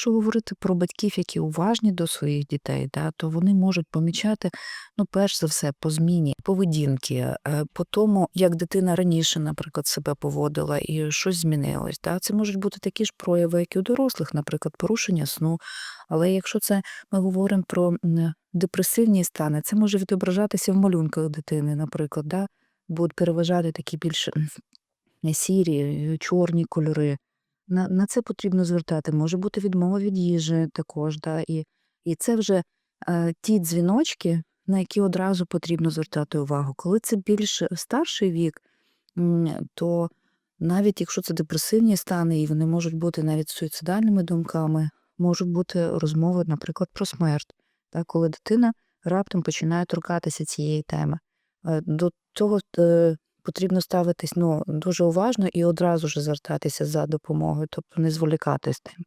якщо говорити про батьків, які уважні до своїх дітей, да, то вони можуть помічати, ну, перш за все, по зміні поведінки, е, по тому, як дитина раніше, наприклад, себе поводила і щось змінилось. Да. Це можуть бути такі ж прояви, як і у дорослих, наприклад, порушення сну. Але якщо це ми говоримо про депресивні стани, це може відображатися в малюнках дитини, наприклад, да, будуть переважати такі більш сірі, е, чорні кольори. На, на це потрібно звертати. Може бути відмова від їжі також. Да, і, і це вже е, ті дзвіночки, на які одразу потрібно звертати увагу. Коли це більш старший вік, то навіть якщо це депресивні стани, і вони можуть бути навіть суїцидальними думками, можуть бути розмови, наприклад, про смерть, так, коли дитина раптом починає торкатися цієї теми. Е, До цього е, потрібно ставитись ну, дуже уважно і одразу ж звертатися за допомогою, тобто не зволікати з тим.